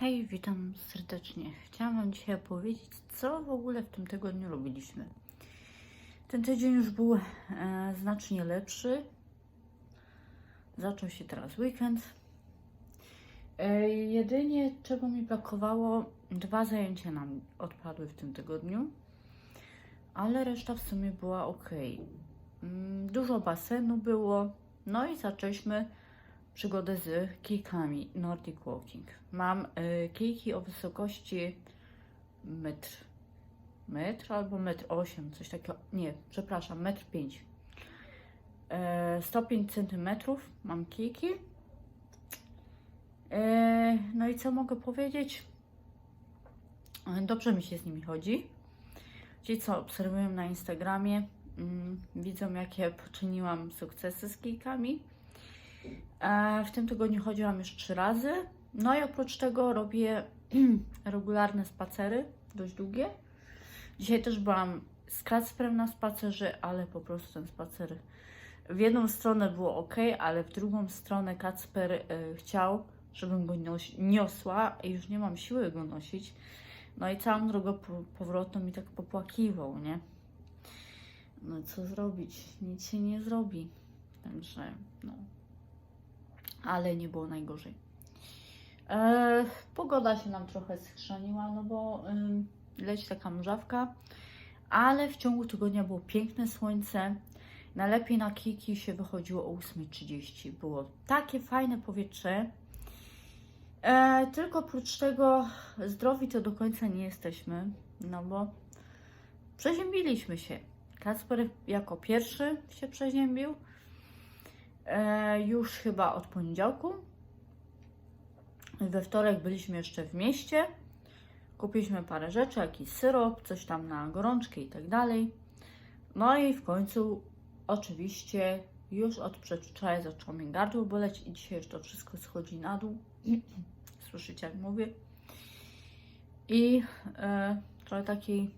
Hej, witam serdecznie. Chciałam Wam dzisiaj powiedzieć, co w ogóle w tym tygodniu robiliśmy. Ten tydzień już był e, znacznie lepszy. Zaczął się teraz weekend. E, jedynie czego mi brakowało, dwa zajęcia nam odpadły w tym tygodniu, ale reszta w sumie była ok. Mm, Dużo basenu było, no i zaczęliśmy przygodę z kijkami Nordic Walking. Mam y, kijki o wysokości metr, metr albo metr 8, coś takiego, nie, przepraszam, metr 5. E, 105 centymetrów mam kijki. E, no i co mogę powiedzieć? Dobrze mi się z nimi chodzi. Ci, co obserwują na Instagramie, mm, widzą, jakie poczyniłam sukcesy z kijkami. E, W tym tygodniu chodziłam już trzy razy. No i oprócz tego robię regularne spacery, dość długie. Dzisiaj też byłam z Kacprem na spacerze, ale po prostu ten spacer w jedną stronę było ok, ale w drugą stronę Kacper e, chciał, żebym go nios- niosła i już nie mam siły go nosić. No i całą drogę po- powrotną mi tak popłakiwał, nie? No co zrobić? Nic się nie zrobi. Także, no ale nie było najgorzej. E, pogoda się nam trochę schrzaniła, no bo ym, leci taka mrzawka, ale w ciągu tygodnia było piękne słońce. Najlepiej na kiki się wychodziło o 8.30. Było takie fajne powietrze. E, tylko oprócz tego zdrowi to do końca nie jesteśmy, no bo przeziębiliśmy się. Kasper jako pierwszy się przeziębił już chyba od poniedziałku. We wtorek byliśmy jeszcze w mieście. Kupiliśmy parę rzeczy, jakiś syrop, coś tam na gorączkę i tak dalej. No i w końcu, oczywiście, już od przedwczoraj zaczęło mi gardło boleć i dzisiaj już to wszystko schodzi na dół. Słyszycie, jak mówię. I e, trochę takiej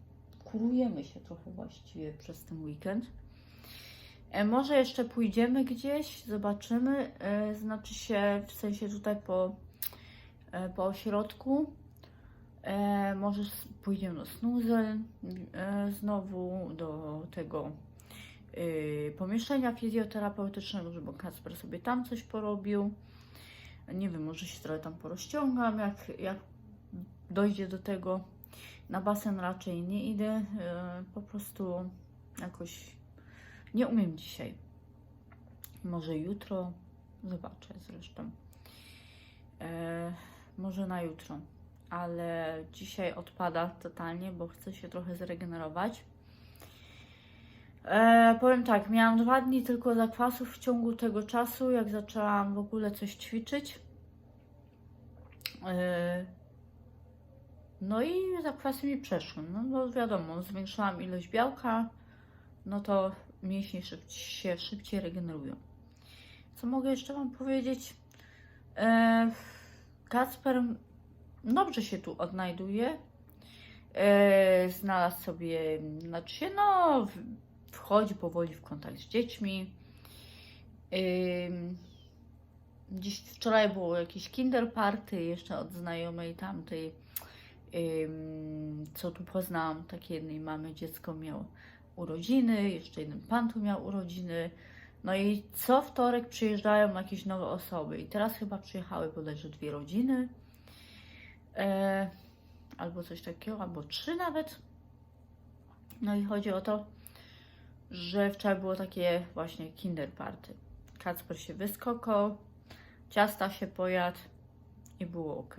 kurujemy się trochę właściwie przez ten weekend. E, Może jeszcze pójdziemy gdzieś, zobaczymy. E, Znaczy się w sensie tutaj po, e, po ośrodku. Może pójdziemy do Snuzel, e, znowu do tego pomieszczenia fizjoterapeutycznego, żeby Kacper sobie tam coś porobił. Nie wiem, może się trochę tam porozciągam, jak, jak dojdzie do tego. Na basen raczej nie idę, po prostu jakoś nie umiem dzisiaj. Może jutro. Zobaczę zresztą. E, może na jutro. Ale dzisiaj odpada totalnie, bo chcę się trochę zregenerować. E, powiem tak, miałam dwa dni tylko zakwasów w ciągu tego czasu, jak zaczęłam w ogóle coś ćwiczyć. E, no i zakwasy mi przeszły. No, no wiadomo, zwiększyłam ilość białka, no to mięśnie szyb- się szybciej regenerują. Co mogę jeszcze Wam powiedzieć? E, Kacper dobrze się tu odnajduje. E, znalazł sobie, znaczy się, no, wchodzi powoli w kontakt z dziećmi. Ym, Dziś wczoraj było jakieś kinder party jeszcze od znajomej tamtej, ym, co tu poznałam, takiej jednej mamy, dziecko miało urodziny, jeszcze jeden pan tu miał urodziny. No i co wtorek przyjeżdżają jakieś nowe osoby. I teraz chyba przyjechały bodajże dwie rodziny. E, albo coś takiego, albo trzy nawet. No i chodzi o to, że wczoraj było takie właśnie kinder party. Kacper się wyskokał, ciasta się pojadł i było ok.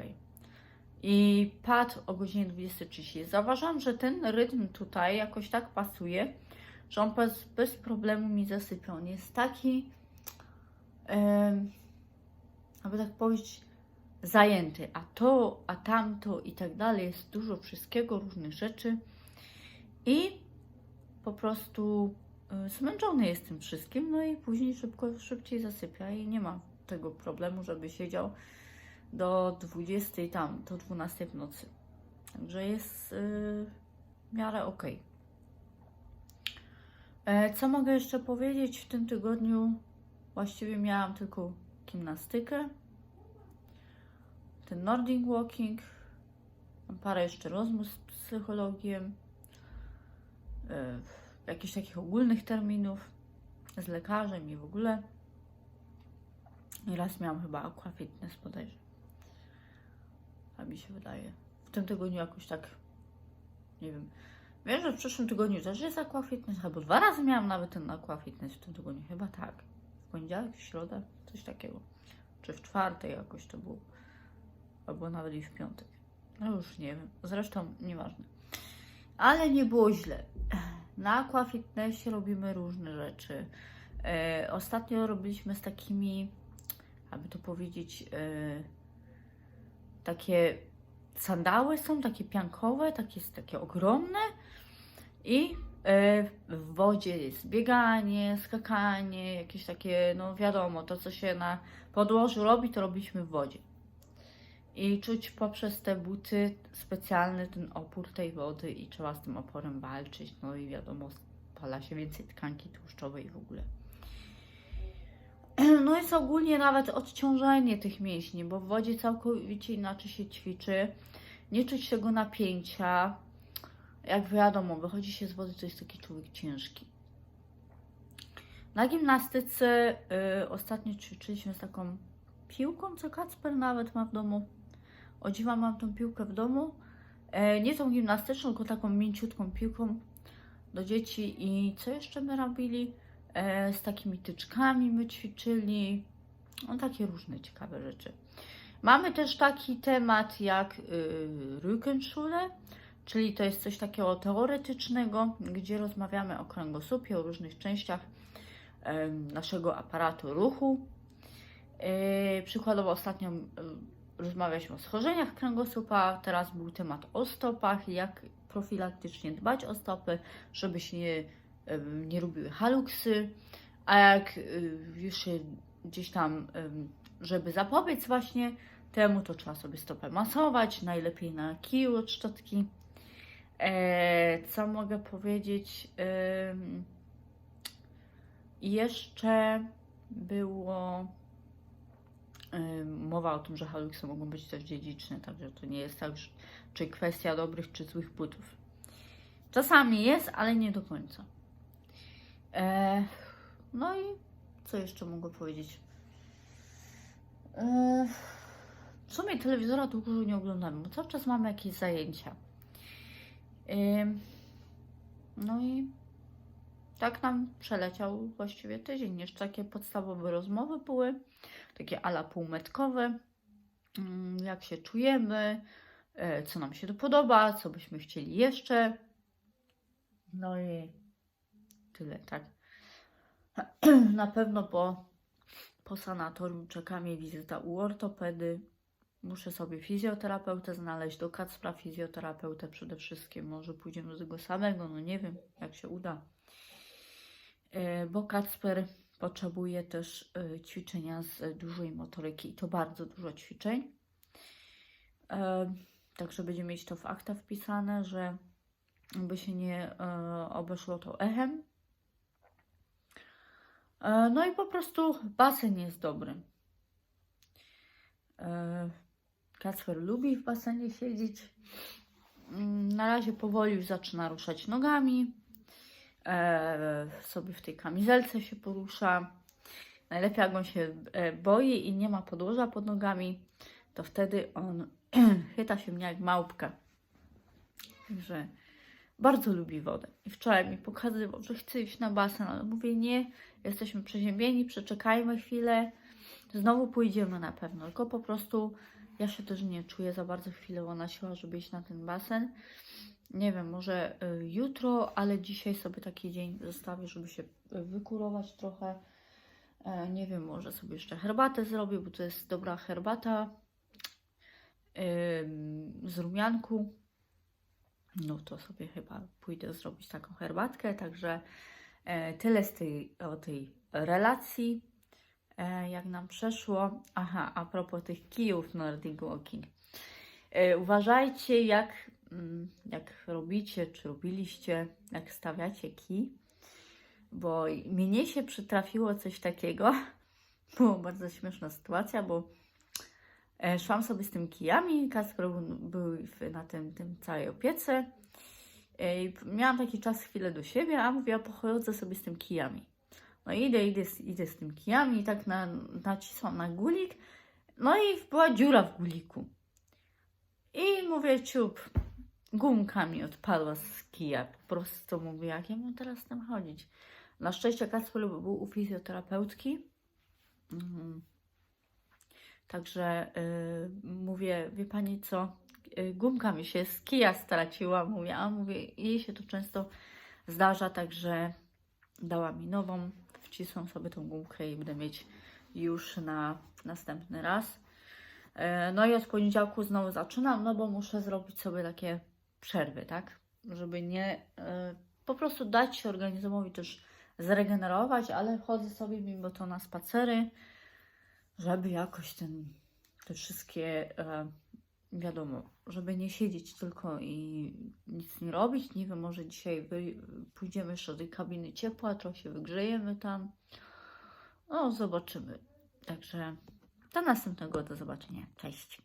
I padł o godzinie 20.30. Zauważyłam, że ten rytm tutaj jakoś tak pasuje, że on bez, bez problemu mi zasypia. On jest taki, em, aby tak powiedzieć, zajęty. A to, a tamto i tak dalej. Jest dużo wszystkiego, różnych rzeczy. I po prostu y, zmęczony jest tym wszystkim, no i później szybko, szybciej zasypia i nie ma tego problemu, żeby siedział do 20 tam, do 12 w nocy. Także jest yy, w miarę ok. E, co mogę jeszcze powiedzieć? W tym tygodniu właściwie miałam tylko gimnastykę. ten Nordic Walking, parę jeszcze rozmów z psychologiem, e, jakichś takich ogólnych terminów z lekarzem i w ogóle. I raz miałam chyba aqua fitness bodajże. A mi się wydaje. W tym tygodniu jakoś tak, nie wiem. Wiem, że w przyszłym tygodniu też jest aqua fitness, albo dwa razy miałam nawet ten aqua fitness w tym tygodniu. Chyba tak. W poniedziałek, w środę, coś takiego. Czy w czwartek jakoś to było. Albo nawet i w piątek. No już nie wiem. Zresztą nieważne. Ale nie było źle. Na aqua fitnessie robimy różne rzeczy. E, ostatnio robiliśmy z takimi, aby to powiedzieć, e, takie sandały są, takie piankowe, takie, takie ogromne i e, w wodzie jest bieganie, skakanie, jakieś takie, no wiadomo, to co się na podłożu robi, to robiliśmy w wodzie. I czuć poprzez te buty specjalny ten opór tej wody i trzeba z tym oporem walczyć. No i wiadomo, spala się więcej tkanki tłuszczowej w ogóle. No jest ogólnie nawet odciążenie tych mięśni, bo w wodzie całkowicie inaczej się ćwiczy. Nie czuć tego napięcia. Jak wiadomo, wychodzi się z wody, to jest taki człowiek ciężki. Na gimnastyce y, ostatnio ćwiczyliśmy z taką piłką, co Kacper nawet ma w domu. O dziwa mam tą piłkę w domu. E, nie tą gimnastyczną, tylko taką mięciutką piłką do dzieci. I co jeszcze my robili? E, z takimi tyczkami my ćwiczyli. No takie różne ciekawe rzeczy. Mamy też taki temat jak y, Rückenschule, czyli to jest coś takiego teoretycznego, gdzie rozmawiamy o kręgosłupie, o różnych częściach naszego aparatu ruchu. E, przykładowo ostatnio rozmawialiśmy o schorzeniach kręgosłupa, teraz był temat o stopach, jak profilaktycznie dbać o stopy, żeby się nie, nie robiły haluksy, a jak już gdzieś tam, żeby zapobiec właśnie temu, to trzeba sobie stopę masować, najlepiej na kiju od szczotki. E, co mogę powiedzieć? Jeszcze było mowa o tym, że haluksy mogą być też dziedziczne, także to nie jest tak, czy kwestia dobrych czy złych butów. Czasami jest, ale nie do końca. E, no i co jeszcze mogę powiedzieć? E, w sumie telewizora dużo nie oglądamy, bo cały czas mamy jakieś zajęcia. Ym, no i tak nam przeleciał właściwie tydzień. Jeszcze takie podstawowe rozmowy były, takie ala półmetkowe. Mm, Jak się czujemy, e, co nam się podoba, co byśmy chcieli jeszcze. No i tyle, tak. Na pewno po, po sanatorium czeka mnie wizyta u ortopedy. Muszę sobie fizjoterapeutę znaleźć, do Kacpra fizjoterapeutę przede wszystkim. Może pójdziemy do tego samego, no nie wiem, jak się uda. E, bo Kacper potrzebuje też e, ćwiczenia z dużej motoryki i to bardzo dużo ćwiczeń. E, Także będzie mieć to w akta wpisane, że by się nie e, obeszło to echem. E, No i po prostu basen jest dobry. E, Kacper lubi w basenie siedzieć. Mm, Na razie powoli już zaczyna ruszać nogami e, sobie w tej kamizelce się porusza. Najlepiej jak on się boi i nie ma podłoża pod nogami, to wtedy on chyta się mnie jak małpka. Także bardzo lubi wodę. I wczoraj mi pokazywał, że chce iść na basen, ale mówię nie, jesteśmy przeziębieni, przeczekajmy chwilę, znowu pójdziemy na pewno. Tylko po prostu ja się też nie czuję za bardzo chwilowo na siłę, żeby iść na ten basen. Nie wiem, może y, jutro, ale dzisiaj sobie taki dzień zostawię, żeby się wykurować trochę. E, Nie wiem, może sobie jeszcze herbatę zrobię, bo to jest dobra herbata z rumianku. No to sobie chyba pójdę zrobić taką herbatkę. Także e, tyle z tej, o tej relacji, e, jak nam przeszło. Aha, a propos tych kijów Nordic Walking. E, uważajcie, jak, mm, jak robicie, czy robiliście, jak stawiacie kij, bo mnie się przytrafiło coś takiego. Była bardzo śmieszna sytuacja, bo Szłam sobie z tym kijami, Kasper był- na tym, tym całej opiece. E, i Miałam taki czas, chwilę do siebie, a mówię, pochodzę sobie z tym kijami. No i idę, idę, idę z tym kijami i tak na, nacisłam na gulik. No i była dziura w guliku. I mówię, ciup, gumka mi odpadła z kija. Po prostu mówię, jak ja mam teraz tam chodzić. Na szczęście Kasper był u fizjoterapeutki. Mhm. Także y, mówię, wie pani co, y, gumka mi się z kija straciła, mówię, a mówię, jej się to często zdarza, także dała mi nową, wcisłam sobie tą gumkę i będę mieć już na następny raz. E, No i od poniedziałku znowu zaczynam, no bo muszę zrobić sobie takie przerwy, tak? Żeby nie, e, po prostu dać się organizmowi też zregenerować, ale chodzę sobie mimo to na spacery, żeby jakoś ten, te wszystkie, e, wiadomo, żeby nie siedzieć tylko i nic nie robić. Nie wiem, może dzisiaj wy, pójdziemy jeszcze do tej kabiny ciepła, trochę się wygrzejemy tam. No, zobaczymy. Także do następnego, do zobaczenia. Cześć.